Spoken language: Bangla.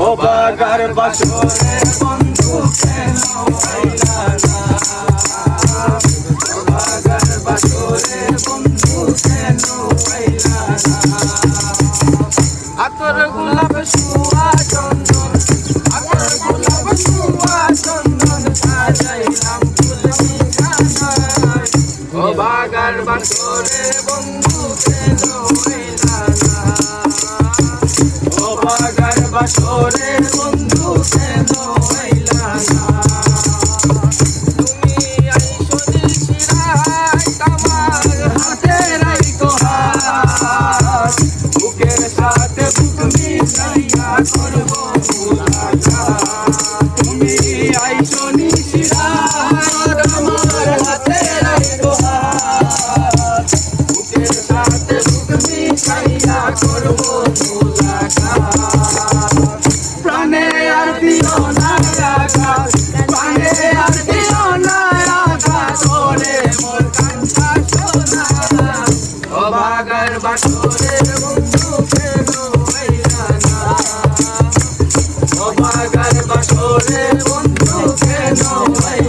ও বাগার বাসরে বন্ধু কেন আইলা না? ও বাগার বাসরে বন্ধু কেন আইলা না আতর গোলাপ সুয়া চন্দন আতর গোলাপ সুয়া চন্দন সাজাইলাম বাগার বাসরে বন্ধু কেন বাসরে বন্ধু কেন আইলা না? তুমি আইসো দিশিরায় আমার হাতে রাইতো হাত। বুকের সাথে বুক মিশাইয়া করব মুলাকাত তুমি আইসো নিশিরায় আমার হাতে রাইতো হাত। বুকের সাথে বুক মিশাইয়া করব মুলাকাত ও বাগার বাসরে বন্ধু কেন আইলা না ও বাগার বাসরে বন্ধু কেন আইলা